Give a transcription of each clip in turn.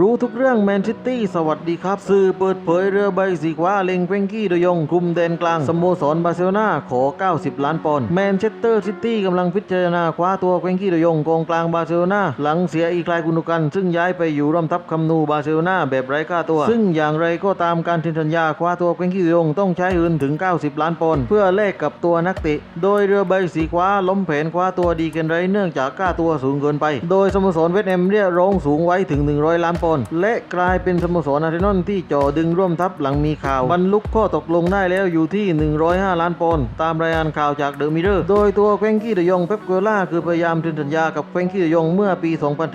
รู้ทุกเรื่องแมนซิตี้สวัสดีครับ สื่อเปิดเผยเรือใบสีขวาเล็งเฟรงกี้โดยงคุมแดนกลาง สโมสรบาร์เซโลนาขอ 90 ล้านปอนด์แมนเชสเตอร์ซิตี้กำลังพิจารณาคว้าตัวเฟรงกี้โดยงกองกลางบาร์เซโลนาหลังเสียอีกลายกุนุกัน ซึ่งย้ายไปอยู่ร่วมทัพคำนูบาร์เซโลนาแบบไร้ค่าตัว ซึ่งอย่างไรก็ตามการเซ็นสัญญาคว้าตัวเฟรงกี้โดยงต้องใช้เงินถึง 90 ล้านปอนด์เพื่อแลกกับตัวนักเตะโดยเรือใบสีขวาล้มแผนคว้าตัวดีเกนไรเนื่องจากค่าตัวสูงเกินไป โดยสโมสรเวสต์แฮมเรียกร้องสูงไว้ถึง100 ล้านปอนด์และกลายเป็นสโมสรอาร์เซนอลที่จ่อดึงร่วมทัพหลังมีข่าวบรรลุข้อตกลงได้แล้วอยู่ที่ 105 ล้านปอนด์ตามรายงานข่าวจากเดอะมิเรอร์โดยตัวเฟรงกี้เดยองเป๊ปกัวล่าคือพยายามเซ็นสัญญากับเฟรงกี้เดยองเมื่อปี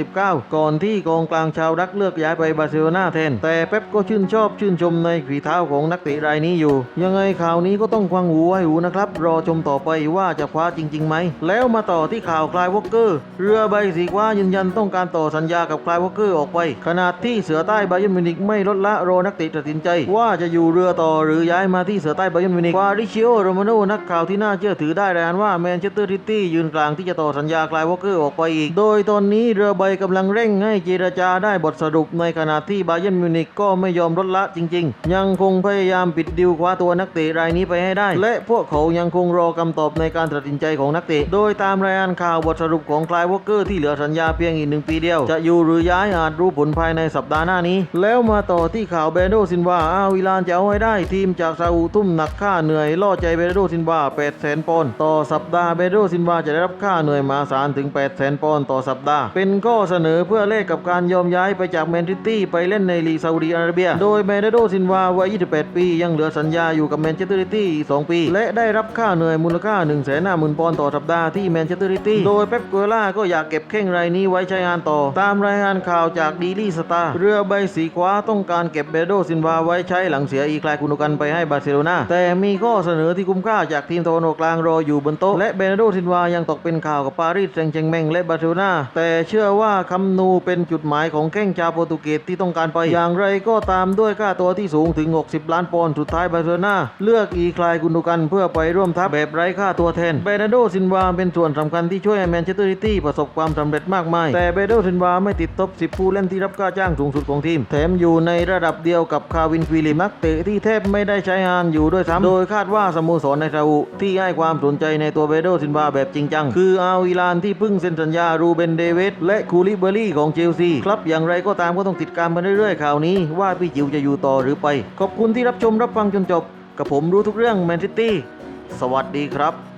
2019 ก่อนที่กองกลางชาวดักเลือกย้ายไปบาร์เซโลนาแทน แต่เป๊ปก็ชื่นชอบชื่นชมในฝีเท้าของนักเตะรายนี้อยู่ ยังไงข่าวนี้ก็ต้องควังหูไว้หูนะครับ รอชมต่อไปว่าจะคว้าจริงๆไหม แล้วมาต่อที่ข่าวคลายวอลเกอร์ เรือใบสีฟ้ายืนยันต้องการต่อสัญญากับคลายวอลเกอร์ออกไปขณะที่เสือใต้บาเยิร์นมิวนิกไม่ลดละโรนักเตะตัดสินใจ ว่าจะอยู่เรือต่อหรือย้ายมาที่เสือใต้บาเยิร์นมิวนิกฟาริชิโอโรมาโนนักข่าวที่น่าเชื่อถือได้รายงานว่าแมนเชสเตอร์ซิตี้ยืนกลางที่จะต่อสัญญาคลายวอลเกอร์ออกไปอีก โดยตอนนี้เรือใบกำลังเร่งให้เจรจาได้บทสรุปในขณะที่บาเยิร์นมิวนิกก็ไม่ยอมลดละจริง ๆ ยังคงพยายามปิดดิวคว้าตัวนักเตะรายนี้ไปให้ได้ และพวกเขายังคงรอคำตอบในการตัดสินใจของนักเตะ โดยตามรายงานข่าวบทสรุปของคลายวอลเกอร์ที่เหลือสัญญาเพียงอีกหนึ่งปีเดียว จะอยู่หรือย้ายอาจรู้ผลภายในสัปดาห์หน้านี้ แล้วมาต่อที่ข่าวเบโดซินวาอาวิลานจะเอาให้ได้ทีมจากซาอุทุ่มหนักค่าเหนื่อยล่อใจเบโดซินวา8แสนปอนด์ต่อสัปดาห์เบโดซินวาจะได้รับค่าเหนื่อยมหาศาลถึง8แสนปอนด์ต่อสัปดาห์ เป็นข้อเสนอเพื่อแลกกับการยอมย้ายไปจากแมนซิตี้ไปเล่นในลีกซาอุดีอาระเบีย โดยเบโดซินวาวัย 28 ปี ยังเหลือสัญญาอยู่กับแมนเชสเตอร์ซิตี้ 2 ปี และได้รับค่าเหนื่อยมูลค่า1 5 0 0 0 0ปอนด์ต่อสัปดาห์ที่แมนเชสเตอร์ซิตี้ โดยเป๊ปกัวล่าก็อยากเก็บแข้งรายนี้ไว้ใช้งานต่อ ตามรายงานข่าวจากดีลี่สตาร์เรือใบสีขวาต้องการเก็บเบโดซินวาไว้ใช้หลังเสียอีกลายกุนกันไปให้บาร์เซโลนาแต่มีข้อเสนอที่คุ้มค่าจากทีมตะวันออกกลางรออยู่บนโต๊ะ และเบโดซินวายังตกเป็นข่าวกับปารีสแซงต์แชงแมงและบาร์เซโลนาแต่เชื่อว่าคำนูเป็นจุดหมายของแข้งชาวโปรตุเกสที่ต้องการไปอย่างไรก็ตามด้วยค่าตัวที่สูงถึง 60 ล้านปอนด์สุดท้ายบาร์เซโลนาเลือกอีคลายกุนกันเพื่อไปร่วมทัพแบบไร้ค่าตัวแทนเบนาโดซินวาเป็นส่วนสำคัญที่ช่วยให้แมนเชสเตอร์ซิตี้ประสบความสำเร็จมากมาย แต่เบโดซินวาไม่ติดท็อป10 ผู้เล่นที่รับค่าจ้างสูงสุดของทีม แถมอยู่ในระดับเดียวกับคาวินฟิลิปนักเตะที่แทบไม่ได้ใช้งานอยู่ด้วยซ้ำโดยคาดว่าสโมสรในซาอุที่ให้ความสนใจในตัวเบโดซินวาแบบจริงจัง คืออาวิลานที่เพิ่งเซ็นสัญญารูเบนเดวิดและคูลิเบอรี่ของเชลซีครับอย่างไรก็ตามก็ต้องติดตามกันเรื่อยๆข่าวนี้ ว่าพี่จิวจะอยู่ต่อหรือไป ขอบคุณที่รับชมรับฟังจนจบ กับผมรู้ทุกเรื่องแมนซิตี้สวัสดีครับ